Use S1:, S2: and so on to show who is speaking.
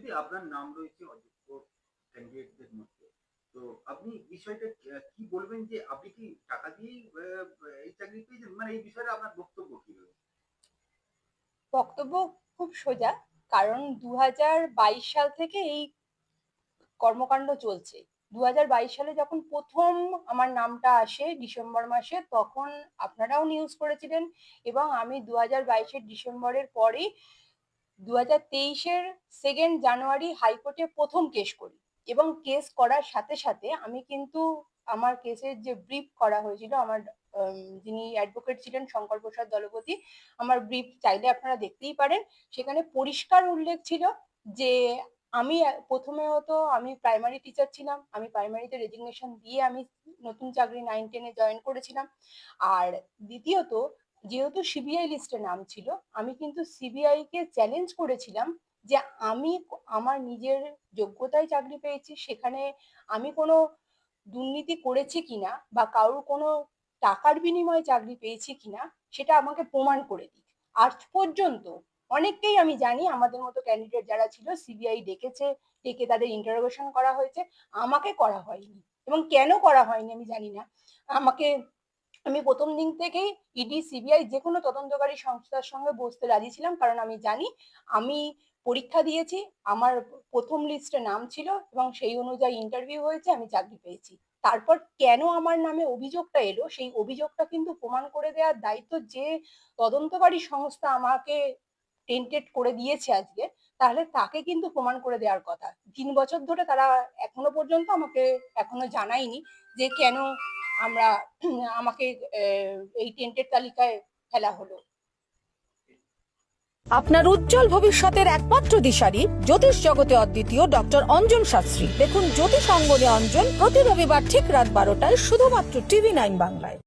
S1: যদি আপনার নাম রয়েছে, অযোগ্য ক্যান্ডিডেটদের মধ্যে, তো আপনি বিষয়টা কি- বলবেন যে আপনি কি টাকা দিয়েই এই চাকরি পেয়েছেন? মানে এই বিষয়ে আপনার বক্তব্য কি রয়েছে?
S2: বক্তব্য খুব সোজা, কারণ দু সাল থেকে এই কর্মকাণ্ড চলছে। দু হাজার বাইশ সালে যখন প্রথম আমার নামটা আসে ডিসেম্বর মাসে, তখন আপনারাও নিউজ করেছিলেন এবং আমি দু হাজার ডিসেম্বরের পরেই দু হাজার তেইশের সেকেন্ড জানুয়ারি হাইকোর্টে প্রথম কেস করি। এবং কেস করার সাথে সাথে আমি কিন্তু আমার কেসের যে ব্রিফ করা হয়েছিল, আমার যিনি অ্যাডভোকেট ছিলেন শঙ্কর প্রসাদ দলপতি, আমার ব্রিফ চাইলে আপনারা দেখতেই পারেন। সেখানে পরিষ্কার উল্লেখ ছিল যে আমি প্রথমে হতো আমি প্রাইমারি টিচার ছিলাম, আমি প্রাইমারিতে রেজিগনেশন দিয়ে আমি নতুন চাকরি নাইন টেনে জয়েন করেছিলাম। আর দ্বিতীয়ত যেহেতু সিবিআই লিস্টে নাম ছিল, আমি কিন্তু সিবিআই কে চ্যালেঞ্জ করেছিলাম যে আমি আমার নিজের যোগ্যতায় চাকরি পেয়েছি, সেখানে আমি কোনো দুর্নীতি করেছি কিনা বা কারোর কোনো টাকার বিনিময়ে চাকরি পেয়েছি কিনা, সেটা আমাকে প্রমাণ করে দিক। আজ পর্যন্ত অনেককেই আমি জানি, আমাদের মতো ক্যান্ডিডেট যারা ছিল সিবিআই ডেকেছে, ডেকে তাদের ইন্টারোগেশন করা হয়েছে, আমাকে করা হয়নি। এবং কেন করা হয়নি আমি জানি না। আমাকে আমি প্রথম দিন থেকেই ইডি সিবিআই যে কোনো তদন্তকারী সংস্থার সঙ্গে বসতে রাজি ছিলাম, কারণ আমি জানি আমি পরীক্ষা দিয়েছি, আমার প্রথম লিস্টে নাম ছিল এবং সেই অনুযায়ী ইন্টারভিউ হয়েছে, আমি চাকরি পেয়েছি। তারপর কেন আমার নামে অভিযোগটা এলো, সেই অভিযোগটা কিন্তু প্রমাণ করে দেওয়ার দায়িত্ব যে তদন্তকারী সংস্থা আমাকে টেন্টেড করে দিয়েছে আজকে, তাহলে তাকে কিন্তু প্রমাণ করে দেওয়ার কথা। তিন বছর ধরে তারা এখনও পর্যন্ত আমাকে এখনও জানায়নি যে কেন আমরা, আমাকে এই টেন্টের তালিকায় ফেলা হলো।
S3: আপনার উজ্জ্বল ভবিষ্যতের একমাত্র দিশারি জ্যোতিষ জগতে অদ্বিতীয় ডক্টর অঞ্জন শাস্ত্রী। দেখুন জ্যোতিষ অঙ্গনে অঞ্জন প্রতি রবিবার ঠিক রাত বারোটায় শুধুমাত্র টিভি নাইন বাংলায়।